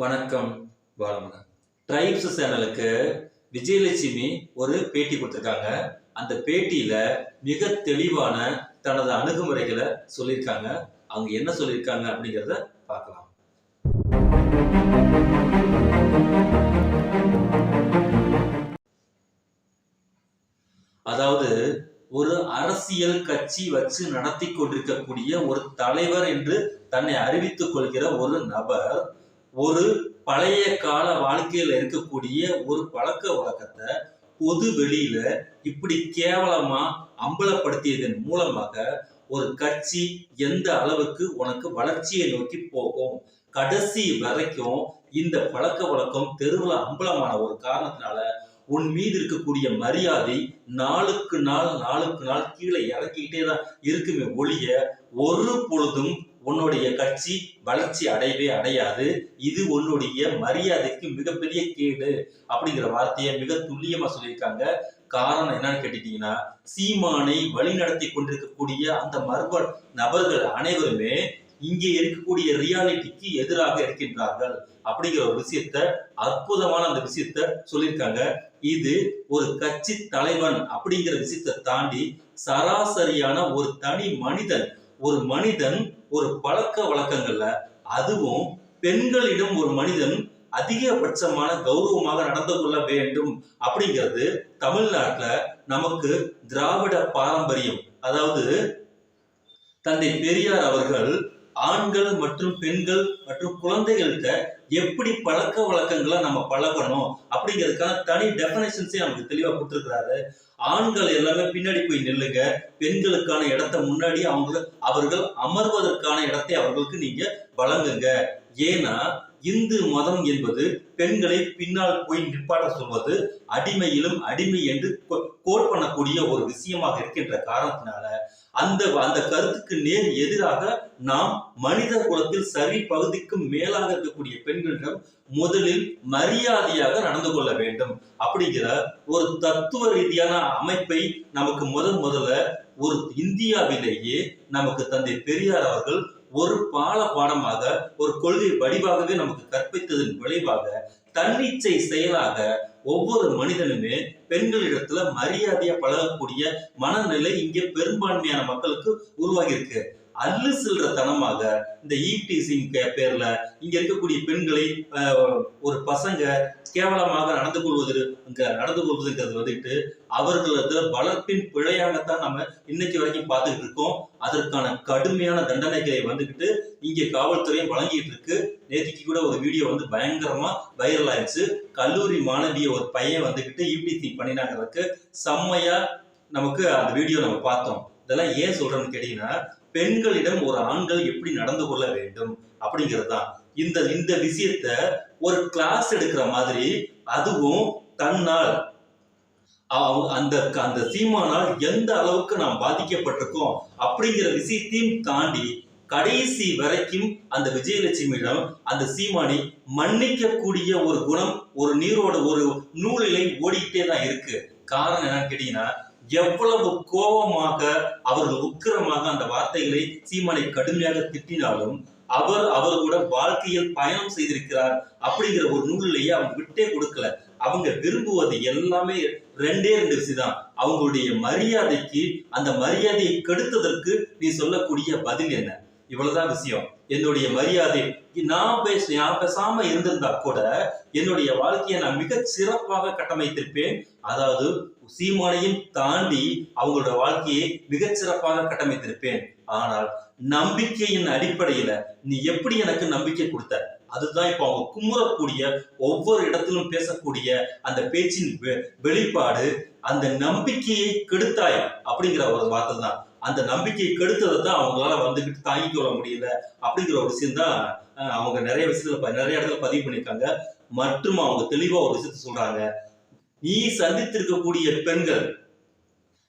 வணக்கம் பாலமகன் ட்ரைப்ஸ் சேனலுக்கு விஜயலட்சுமி ஒரு பேட்டி கொடுத்துருக்காங்க. அந்த பேட்டியில மிக தெளிவான தனது அணுகுமுறைகளை சொல்லியிருக்காங்க. அவங்க என்ன சொல்லியிருக்காங்க அப்படிங்கிறத பார்க்கலாம். அதாவது ஒரு அரசியல் கட்சி வச்சு நடத்தி கொண்டிருக்கக்கூடிய ஒரு தலைவர் என்று தன்னை அறிவித்துக் கொள்கிற ஒரு நபர் ஒரு பழைய கால வாழ்க்கையில இருக்கக்கூடிய ஒரு பழக்க வழக்கத்தை பொது வெளியில இப்படி கேவலமா அம்பலப்படுத்தியதன் மூலமாக ஒரு கட்சி எந்த அளவுக்கு உனக்கு வளர்ச்சியை நோக்கி போகும்? கடைசி வரைக்கும் இந்த பழக்க வழக்கம் தெருவில் அம்பலமான ஒரு காரணத்தினால உன் மீது இருக்கக்கூடிய மரியாதை நாளுக்கு நாள் நாளுக்கு நாள் கீழே இறக்கிக்கிட்டே தான் இருக்குமே ஒழிய ஒரு பொழுதும் உன்னுடைய கட்சி வளர்ச்சி அடையவே அடையாது. இது உன்னுடைய மரியாதைக்கு மிகப்பெரிய கேடு அப்படிங்கிற வார்த்தையை மிக துல்லியமா சொல்லியிருக்காங்க. காரணம் என்னன்னு கேட்டுட்டீங்கன்னா சீமானை வழிநடத்தி கொண்டிருக்கக்கூடிய அந்த மர்ம நபர்கள் அனைவருமே இங்கே இருக்கக்கூடிய ரியாலிட்டிக்கு எதிராக இருக்கின்றார்கள் அப்படிங்கிற ஒரு விஷயத்த அற்புதமான அந்த விஷயத்த சொல்லியிருக்காங்க. இது ஒரு கட்சி தலைவன் அப்படிங்கிற விஷயத்தை தாண்டி சராசரியான ஒரு தனி மனிதன் ஒரு மனிதன் ஒரு பழக்க வழக்கங்கள்ல அதுவும் பெண்களிடம் ஒரு மனிதன் அதிகபட்சமான கௌரவமாக நடந்து கொள்ள வேண்டும் அப்படிங்கிறது தமிழ்நாட்டில் நமக்கு திராவிட பாரம்பரியம். அதாவது தந்தை பெரியார் அவர்கள் ஆண்கள் மற்றும் பெண்கள் மற்றும் குழந்தைகள்கிட்ட எப்படி பழக்க வழக்கங்களை நம்ம பழகணும் அப்படிங்கிறதுக்கான தனி டெஃபனேஷன்ஸே நமக்கு தெளிவாக கொடுத்துருக்கிறாரு. ஆண்கள் எல்லாமே பின்னாடி போய் நில்லுங்க. பெண்களுக்கான இடத்த முன்னாடி அவங்க அவர்கள் அமர்வதற்கான இடத்தை அவர்களுக்கு நீங்க வழங்குங்க. ஏன்னா இந்து மதம் என்பது பெண்களை பின்னால் போய் நிற்பாட்ட சொல்வது அடிமையிலும் அடிமை என்று கோட் பண்ணக்கூடிய ஒரு விஷயமாக இருக்கின்ற காரணத்தினால அந்த அந்த கருத்துக்கு நேர் எதிராக நாம் மனித குலத்தில் சரி பகுதிக்கு மேலாக இருக்கக்கூடிய பெண்களிடம் முதலில் மரியாதையாக நடந்து கொள்ள வேண்டும். அப்படிங்கிற ஒரு தத்துவ ரீதியான அமைப்பை நமக்கு முதல் முதல்ல ஒரு இந்தியாவிலேயே நமக்கு தந்தை பெரியார் அவர்கள் ஒரு பால பாடமாக ஒரு கொள்கை வடிவாகவே நமக்கு கற்பித்ததன் விளைவாக தன்னிச்சை செயலாக ஒவ்வொரு மனிதனுமே பெண்களிடத்துல மரியாதையா பழகக்கூடிய மனநிலை இங்கே பெரும்பான்மையான மக்களுக்கு உருவாகி இருக்கு அல்லு செல்ற தனமாக இந்த ஈவ்டீசிங் பேர்ல இங்க இருக்கக்கூடிய பெண்களை ஒரு பசங்க கேவலமாக நடந்து கொள்வது நடந்து கொள்வதுங்கிறது வந்துட்டு அவர்களது வளர்ப்பின் பிழையாகத்தான் நம்ம இன்னைக்கு வரைக்கும் பார்த்துக்கிட்டு இருக்கோம். அதற்கான கடுமையான தண்டனைகளை வந்துகிட்டு இங்கே காவல்துறையும் வழங்கிட்டு இருக்கு. நேற்றுக்கு கூட ஒரு வீடியோ வந்து பயங்கரமா வைரல் ஆயிடுச்சு. கல்லூரி மாணவிய ஒரு பையன் வந்துகிட்டு ஈவ்டீசிங் பண்ணினாங்கிறதுக்கு செம்மையா நமக்கு அந்த வீடியோ நம்ம பார்த்தோம். இதெல்லாம் ஏன் சொல்றேன்னு கேட்டீங்கன்னா பெண்களிடம் ஒரு ஆண்கள் எப்படி நடந்து கொள்ள வேண்டும் அப்படிங்கிறது தான் இந்த இந்த விஷயத்த ஒரு கிளாஸ் எடுக்கிற மாதிரி அதுவும் தன்னால். அந்த அந்த சீமானால் எந்த அளவுக்கு நாம் பாதிக்கப்பட்டிருக்கோம் அப்படிங்கிற விஷயத்தையும் தாண்டி கடைசி வரைக்கும் அந்த விஜயலட்சுமியிடம் அந்த சீமானை மன்னிக்கக்கூடிய ஒரு குணம் ஒரு நீரோட ஒரு நூலிலை ஓடிக்கிட்டே தான் இருக்கு. காரணம் என்னன்னு கேட்டீங்கன்னா எவ்வளவு கோபமாக அவர்கள் உக்கிரமாக அந்த வார்த்தைகளை சீமானை கடுமையாக திட்டினாலும் அவர் அவர்களோட வாழ்க்கையில் பயணம் செய்திருக்கிறார் அப்படிங்கிற ஒரு நூலிலேயே அவங்க விட்டே கொடுக்கல. அவங்க விரும்புவது எல்லாமே ரெண்டே ரெண்டு விஷயம் அவங்களுடைய மரியாதைக்கு அந்த மரியாதையை கெடுத்ததற்கு நீ சொல்லக்கூடிய பதில் என்ன? இவ்வளவுதான் விஷயம். என்னுடைய மரியாதை. நான் பேச நான் பேசாம இருந்திருந்தா கூட என்னுடைய வாழ்க்கையை நான் மிக சிறப்பாக கட்டமைத்திருப்பேன். அதாவது சீமானையும் தாண்டி அவங்களோட வாழ்க்கையை மிக சிறப்பாக கட்டமைத்திருப்பேன். ஆனால் நம்பிக்கையின் அடிப்படையில நீ எப்படி எனக்கு நம்பிக்கை கொடுத்த? அதுதான் இப்போ அவங்க குமுறக்கூடிய ஒவ்வொரு இடத்திலும் பேசக்கூடிய அந்த பேச்சின் வெளிப்பாடு அந்த நம்பிக்கையை கெடுத்தாய் அப்படிங்கிற ஒரு வார்த்தை தான் அந்த நம்பிக்கையை கெடுத்ததை தான் அவங்களால வந்துகிட்டு தாங்கிக் கொள்ள முடியல அப்படிங்கிற ஒரு விஷயம் தான் அவங்க நிறைய விஷயத்துல நிறைய இடத்துல பதிவு பண்ணியிருக்காங்க. மற்றும் அவங்க தெளிவா ஒரு விஷயத்த சொல்றாங்க. நீ சந்தித்திருக்கக்கூடிய பெண்கள்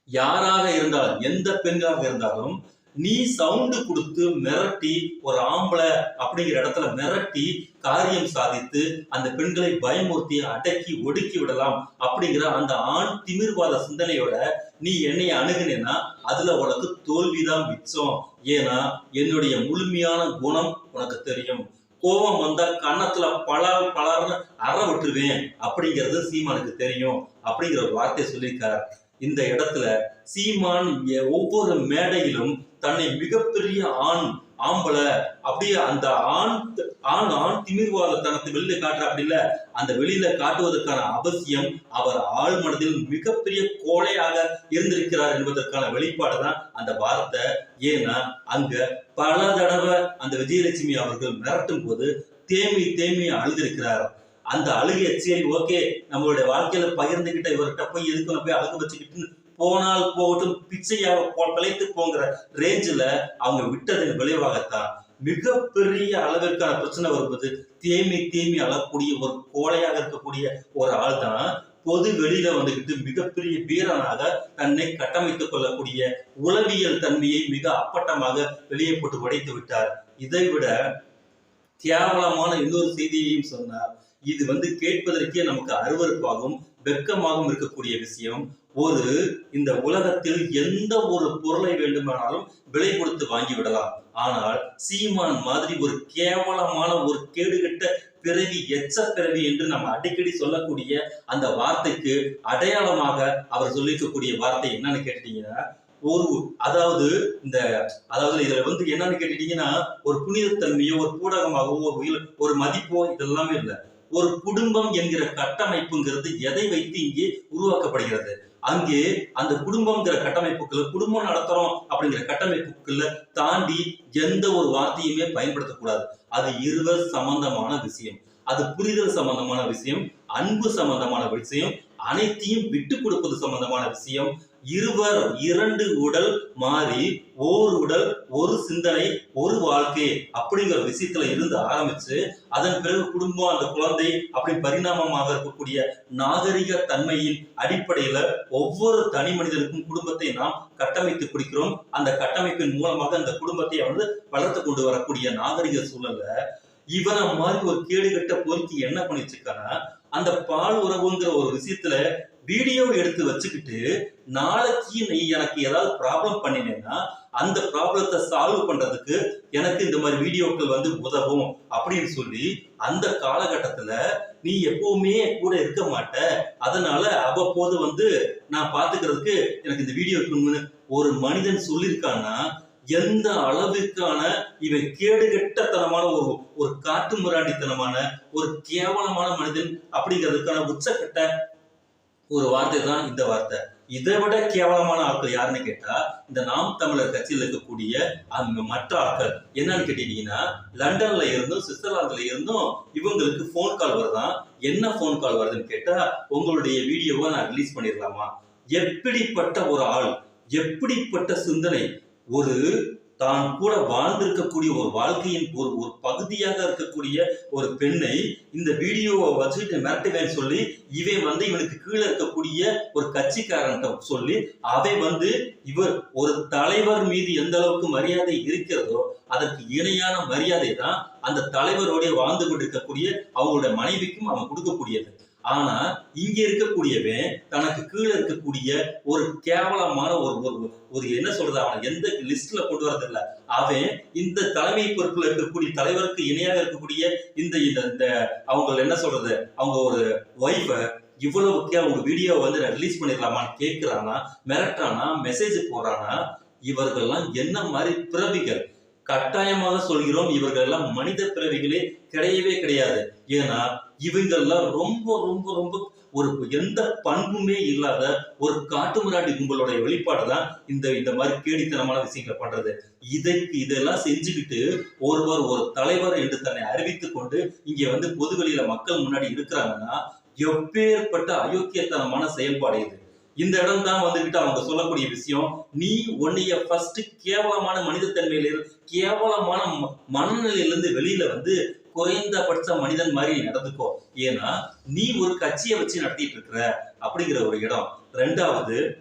யாராக இருந்தாலும் எந்த பெண்களாக இருந்தாலும் நீ சவுண்டு கொடுத்து மிரட்டி ஒரு ஆம்பளை அப்படிங்கிற இடத்துல மிரட்டி காரியம் சாதித்து அந்த பெண்களை பயமுறுத்தி அடக்கி ஒடுக்கி விடலாம் அப்படிங்கிற அந்த ஆண் திமிர்வாத சிந்தனையோட நீ என்னை அணுகுனேன்னா அதுல உனக்கு தோல்விதான் மிச்சம். ஏன்னா என்னுடைய முழுமையான குணம் உனக்கு தெரியும். கோபம் வந்தா கன்னத்துல பலர் பலர்னு அற விட்டுருவேன் அப்படிங்கிறது சீமானுக்கு தெரியும் அப்படிங்கிற ஒரு வார்த்தையை சொல்லியிருக்காரு. இந்த இடத்துல சீமான் ஒவ்வொரு மேடையிலும் தன்னை மிகப்பெரிய ஆண் ஆம்பளை அப்படியே அந்த ஆண் ஆண் ஆண் திமிர்வாதத்தனத்தை வெளியில காட்டுற அப்படி இல்ல. அந்த வெளியில காட்டுவதற்கான அவசியம் அவர் ஆள் மனதில் மிகப்பெரிய கோழையாக இருந்திருக்கிறார் என்பதற்கான வெளிப்பாடு தான் அந்த வார்த்தை. ஏன்னா அங்க பல தடவை அந்த விஜயலட்சுமி அவர்கள் மிரட்டும் போது தேமி தேமி அழுதிருக்கிறார். அந்த அழுகைய சரி ஓகே நம்மளுடைய வாழ்க்கையில பகிர்ந்துகிட்ட இவர்கிட்ட போய் எதுக்கு போய் அழுக வச்சுக்கிட்டு போனால் போகட்டும் பிச்சையாக போ- பிழைத்து போங்கிற ரேஞ்சில் அவங்க விட்டதன் விளைவாகத்தான் மிகப்பெரிய அளவிற்கான பிரச்சனை வருவது தேமி தேமி அளக்கூடிய ஒரு கோழையாக இருக்கக்கூடிய ஒரு ஆள் தான் பொது வெளியில வந்துகிட்டு மிகப்பெரிய வீரனாக தன்னை கட்டமைத்துக் கொள்ளக்கூடிய உளவியல் தன்மையை மிக அப்பட்டமாக வெளியே போட்டு உடைத்து விட்டார். இதை விட கேவலமான இன்னொரு செய்தியையும் சொன்னார். இது வந்து கேட்பதற்கே நமக்கு அருவறுப்பாகவும் வெட்கமாகவும் இருக்கக்கூடிய விஷயம். ஒரு இந்த உலகத்தில் எந்த ஒரு பொருளை வேண்டுமானாலும் விலை கொடுத்து வாங்கி விடலாம். ஆனால் சீமான் மாதிரி ஒரு கேவலமான ஒரு கேடுகட்ட பிறவி எச்ச பிறவி என்று நம்ம அடிக்கடி சொல்லக்கூடிய அந்த வார்த்தைக்கு அடையாளமாக அவர் சொல்லியிருக்கக்கூடிய வார்த்தை என்னன்னு கேட்டீங்கன்னா ஒரு அதாவது இந்த அதாவது இதுல வந்து என்னன்னு கேட்டுட்டீங்கன்னா ஒரு புனிதத்தன்மையோ ஒரு பூடகமாகவோ ஒரு உயிர் ஒரு மதிப்போ இதெல்லாமே இல்லை. ஒரு குடும்பம் என்கிற கட்டமைப்புங்கிறது எதை வைத்து இங்கே உருவாக்கப்படுகிறது? அங்கே அந்த குடும்பம்ங்கிற கட்டமைப்புக்குள்ள குடும்பம் நடத்துறோம் அப்படிங்கிற கட்டமைப்புக்குள்ள தாண்டி எந்த ஒரு வார்த்தையுமே பயன்படுத்தக்கூடாது. அது இருவர் சம்பந்தமான விஷயம். அது புரிதல் சம்பந்தமான விஷயம் அன்பு சம்பந்தமான விஷயம் அனைத்தையும் விட்டு கொடுப்பது சம்பந்தமான விஷயம் இருவர் இரண்டு உடல் மாறி ஓர் உடல் ஒரு சிந்தனை ஒரு வாழ்க்கை அப்படிங்கிற விஷயத்துல இருந்து ஆரம்பிச்சு அதன் பிறகு குடும்பம் அந்த குழந்தை அப்படி பரிணாமமாக இருக்கக்கூடிய நாகரிக தன்மையின் அடிப்படையில ஒவ்வொரு தனி மனிதனுக்கும் குடும்பத்தை நாம் கட்டமைத்து கொடுக்கிறோம். அந்த கட்டமைப்பின் மூலமாக அந்த குடும்பத்தை வந்து வளர்த்து கொண்டு வரக்கூடிய நாகரிக சூழல்ல இவனை மாதிரி ஒரு கேடுகட்ட பொறுக்கி என்ன பண்ணி அந்த பால் உறவுங்கிற ஒரு விஷயத்துல வீடியோ எடுத்து வச்சுக்கிட்டு நாளைக்கு நீ எனக்கு ஏதாவது ப்ராப்ளம் பண்ணினேன்னா அந்த ப்ராப்ளத்தை சால்வ் பண்றதுக்கு எனக்கு இந்த மாதிரி வீடியோக்கள் வந்து உதவும் அப்படின்னு சொல்லி அந்த காலகட்டத்துல நீ எப்பவுமே கூட இருக்க மாட்ட. அதனால அவ்வப்போது வந்து நான் பாத்துக்கிறதுக்கு எனக்கு இந்த வீடியோ ஒரு மனிதன் சொல்லியிருக்கான்னா எந்த அளவிற்கான இவன் கேடுகட்டத்தனமான ஒரு ஒரு காட்டு முராண்டித்தனமான ஒரு கேவலமான மனிதன் அப்படிங்கிறதுக்கான உச்சக்கட்ட ஒரு வார்த்தை தான் இந்த வார்த்தை. இதை விட கேவலமான ஆட்கள் யாருன்னு கேட்டா இந்த நாம் தமிழர் கட்சியில் இருக்கக்கூடிய அந்த மற்ற ஆட்கள். என்னன்னு கேட்டீங்கன்னா லண்டன்ல இருந்தும் சுவிட்சர்லாந்துல இருந்தும் இவங்களுக்கு ஃபோன் கால் வருதான் என்ன ஃபோன் கால் வருதுன்னு கேட்டா உங்களுடைய வீடியோவை நான் ரிலீஸ் பண்ணிடலாமா? எப்படிப்பட்ட ஒரு ஆள் எப்படிப்பட்ட சிந்தனை? ஒரு தான் கூட வாழ்ந்திருக்கக்கூடிய ஒரு வாழ்க்கையின் ஒரு ஒரு பகுதியாக இருக்கக்கூடிய ஒரு பெண்ணை இந்த வீடியோவை வச்சுட்டு மிரட்டுவேன்னு சொல்லி இவன் வந்து இவனுக்கு கீழே இருக்கக்கூடிய ஒரு கட்சிக்காரன்ட்ட சொல்லி அவை வந்து இவர் ஒரு தலைவர் மீது எந்த அளவுக்கு மரியாதை இருக்கிறதோ அதற்கு இணையான மரியாதை தான் அந்த தலைவரோட வாழ்ந்து கொண்டிருக்கக்கூடிய அவங்களுடைய மனைவிக்கும் அவன் கொடுக்கக்கூடியது. ஆனா இங்க இருக்கக்கூடியவன் தனக்கு கீழே இருக்கக்கூடிய ஒரு கேவலமான ஒரு ஒரு என்ன சொல்றது அவன் எந்த லிஸ்ட்ல கொண்டு வரது இல்ல. அவன் இந்த தலைமை பொறுப்புல இருக்கக்கூடிய தலைவருக்கு இணையாக இருக்கக்கூடிய இந்த இந்த அவங்க என்ன சொல்றது அவங்க ஒரு ஒய்ஃப இவ்வளவுக்கு அவங்க வீடியோ வந்து நான் ரிலீஸ் பண்ணிடலாமான்னு கேட்கிறானா மிரட்டானா மெசேஜ் போடுறானா இவர்கள்லாம் என்ன மாதிரி பிறவிகள்? கட்டாயமாக சொல்கிறோம் இவர்கள் எல்லாம் மனித பிறவிகளே கிடையவே கிடையாது. ஏன்னா இவங்கெல்லாம் ரொம்ப ரொம்ப ரொம்ப ஒரு எந்த பண்புமே இல்லாத ஒரு காட்டுமிராண்டி கும்பலோட வெளிப்பாடு தான் இந்த இந்த மாதிரி கேடித்தனமான விஷயங்களை பண்றது. இதைக்கு இதெல்லாம் செஞ்சுக்கிட்டு ஒருவர் ஒரு தலைவர் என்று தன்னை அறிவித்துக் கொண்டு இங்க வந்து பொதுவெளியில மக்கள் முன்னாடி இருக்கிறாங்கன்னா எப்பேற்பட்ட அயோக்கியத்தனமான செயல்பாடு இது. இந்த இடம் தான் வந்துகிட்டு அவங்க சொல்லக்கூடிய விஷயம். நீ உன்னைய ஃபர்ஸ்ட் கேவலமான மனிதத்தன்மையில கேவலமான ம- மனநிலையிலிருந்து வெளியில வந்து குறைந்தபட்ச மனிதன் மாதிரி நடந்துக்கோ. ஏன்னா நீ ஒரு கட்சியை வச்சு நடத்திட்டு இருக்கிற அப்படிங்கிற ஒரு இடம். ரெண்டாவது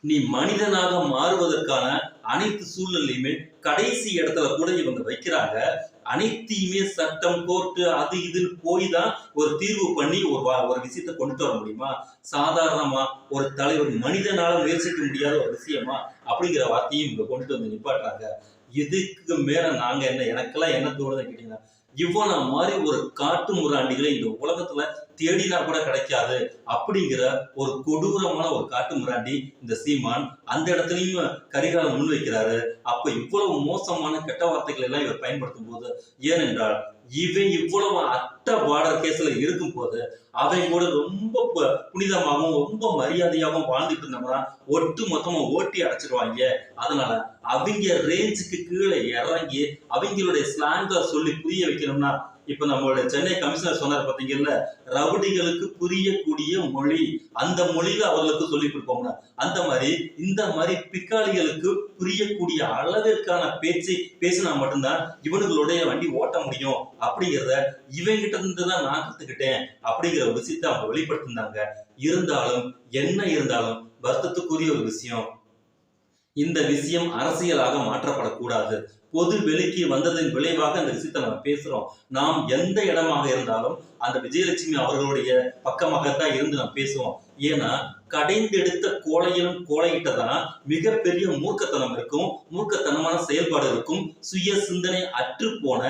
நீ மனிதனாக மாறுவதற்கான அனைத்து சூழ்நிலையுமே கடைசி இடத்துல கூட இவங்க வைக்கிறாங்க. அனைத்தையுமே சட்டம் கோர்ட்டு அது இதுன்னு போய் தான் ஒரு தீர்வு பண்ணி ஒரு வா- ஒரு விஷயத்தை கொண்டு வர முடியுமா? சாதாரணமா ஒரு தலைவர் மனிதனால முயற்சிக்க முடியாத ஒரு விஷயமா? அப்படிங்கிற வார்த்தையும் இங்க கொண்டுட்டு வந்து நிப்பாட்டுறாங்க. இதுக்கு மேல நாங்க என்ன எனக்கெல்லாம் என்ன தோணுதுன்னு கேட்டீங்கன்னா இவனை மாதிரி ஒரு காட்டு முராண்டிகளை இந்த உலகத்துல தேடினா கூட கிடைக்காது. அப்படிங்கிற ஒரு கொடூரமான ஒரு காட்டு முராண்டி இந்த சீமான் அந்த இடத்துலயும் கரிகாலம் முன் வைக்கிறாரு. அப்ப இவ்வளவு மோசமான கெட்ட வார்த்தைகள் எல்லாம் இவர் பயன்படுத்தும் போது ஏனென்றால் இவன் இவ்வளவு அட்ட பார்டர் கேஸ்ல இருக்கும் போது அவன் கூட ரொம்ப பு- புனிதமாகவும் ரொம்ப மரியாதையாகவும் வாழ்ந்துட்டு இருந்தோம்னா ஒட்டு மொத்தமா ஓட்டி அடைச்சிருவாங்க. அதனால அவங்க ரேஞ்சுக்கு கீழே இறங்கி அவங்களுடைய ஸ்லாங்க சொல்லி புரிய வைக்கணும்னா இப்ப நம்மளுடைய சென்னை கமிஷனர் சொன்னார் பாத்தீங்கல்ல ரவுடிகளுக்கு புரியக்கூடிய மொழி. அந்த மொழியில அவர்களுக்கு சொல்லி கொடுப்போம்னா அந்த மாதிரி இந்த மாதிரி பிக்காளிகளுக்கு புரியக்கூடிய அளவிற்கான பேச்சை பேசினா மட்டும்தான் இவனுங்களுடைய வண்டி ஓட்ட முடியும். அப்படிங்கிறத இவங்கிட்ட இருந்து தான் நான் கத்துக்கிட்டேன். அப்படிங்கிற ஒரு விஷயத்தை அவங்க வெளிப்படுத்தினாங்க. இருந்தாலும் என்ன இருந்தாலும் வருத்தத்துக்குரிய ஒரு விஷயம். இந்த விஷயம் அரசியலாக மாற்றப்படக்கூடாது. பொது வெளிக்கு வந்ததன் விளைவாக அந்த விஷயத்தை நம்ம பேசுறோம். நாம் எந்த இடமாக இருந்தாலும் அந்த விஜயலட்சுமி அவர்களுடைய பக்கமாகத்தான் இருந்து நாம் பேசுவோம். ஏன்னா கடைந்தெடுத்த கோழையிலும் கோழையிட்டதான் மிகப்பெரிய மூர்க்கத்தனம் இருக்கும் மூர்க்கத்தனமான செயல்பாடு இருக்கும். சுய சிந்தனை அற்று போன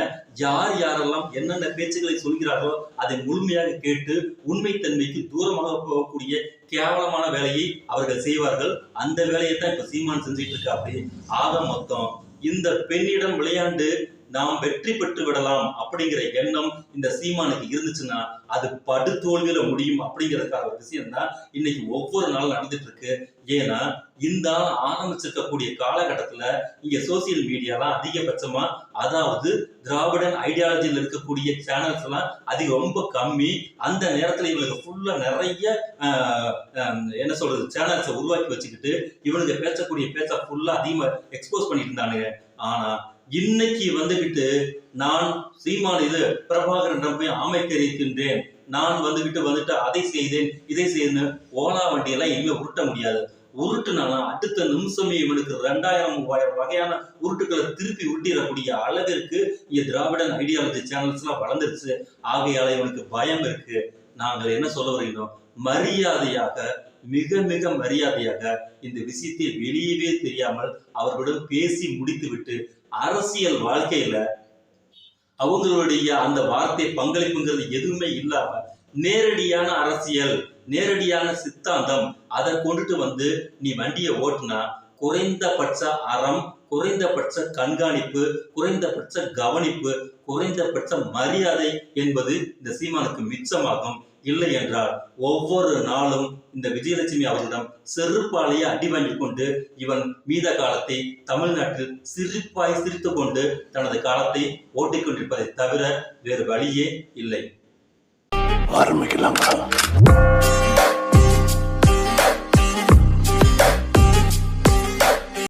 யார் யாரெல்லாம் என்னென்ன பேச்சுகளை சொல்கிறார்களோ அதை முழுமையாக கேட்டு உண்மைத்தன்மைக்கு தூரமாக போகக்கூடிய கேவலமான வேலையை அவர்கள் செய்வார்கள். அந்த வேலையை தான் இப்ப சீமான் செஞ்சுட்டு இருக்காப்படி ஆக மொத்தம் இந்த பெண்ணிடம் விளையாண்டு நாம் வெற்றி பெற்று விடலாம் அப்படிங்கிற எண்ணம் இந்த சீமானுக்கு இருந்துச்சுன்னா அது படுதோல்வியில முடியும் அப்படிங்கிறதுக்கான ஒரு விஷயம் தான் இன்னைக்கு ஒவ்வொரு நாளும் நடந்துட்டு இருக்கு ஏன்னா இந்த ஆரம்பிச்சிருக்கக்கூடிய காலகட்டத்துல இங்க சோசியல் மீடியாலாம் அதிகபட்சமா அதாவது திராவிடன் ஐடியாலஜியில் இருக்கக்கூடிய சேனல்ஸ் எல்லாம் அதிக ரொம்ப கம்மி. அந்த நேரத்துல இவங்களுக்கு ஃபுல்லா நிறைய என்ன சொல்றது சேனல்ஸை உருவாக்கி வச்சுக்கிட்டு இவனுங்க பேசக்கூடிய பேச்ச ஃபுல்லா அதிகமா எக்ஸ்போஸ் பண்ணிட்டு இருந்தானுங்க. ஆனா இன்னைக்கு வந்துகிட்டு நான் சீமான் இது பிரபாகரன் போய் அமைக்கரிக்கின்றேன் நான் வந்துகிட்டு வந்துட்டு அதை செய்தேன் இதை செய்தேன் ஓலா வண்டியெல்லாம் இனிமே உருட்ட முடியாது. உருட்டுனானா அடுத்த நிமிஷமே இவனுக்கு ரெண்டாயிரம் மூவாயிரம் வகையான உருட்டுக்களை திருப்பி உருட்டிடக்கூடிய அளவிற்கு இங்க திராவிடன் ஐடியாலஜி சேனல்ஸ் எல்லாம் வளர்ந்துருச்சு. ஆகையால இவனுக்கு பயம் இருக்கு. நாங்கள் என்ன சொல்ல வருகிறோம்? மரியாதையாக மிக மிக மரியாதையாக இந்த விஷயத்தை வெளியவே தெரியாமல் அவர்களுடன் பேசி முடித்துவிட்டு அரசியல் வாழ்க்கையில அவங்களுடைய அந்த வார்த்தை பங்களிப்புங்கிறது எதுவுமே இல்லாம நேரடியான அரசியல் நேரடியான சித்தாந்தம் அதை கொண்டுட்டு வந்து நீ வண்டியை ஓட்டுனா குறைந்தபட்ச அறம் குறைந்தபட்ச கண்காணிப்பு குறைந்தபட்ச கவனிப்பு குறைந்தபட்ச மரியாதை என்பது இந்த சீமானுக்கு மிச்சமாகும். இல்லை என்றால் ஒவ்வொரு நாளும் இந்த விஜயலட்சுமி அவரிடம் செருப்பாலேயே அடி வாங்கி கொண்டு இவன் மீத காலத்தை தமிழ்நாட்டில் சிரிப்பாய் சிரித்துக் கொண்டு தனது காலத்தை ஓட்டிக்கொண்டிருப்பதை தவிர வேறு வழியே இல்லை. ஆரம்பிக்கலாம்.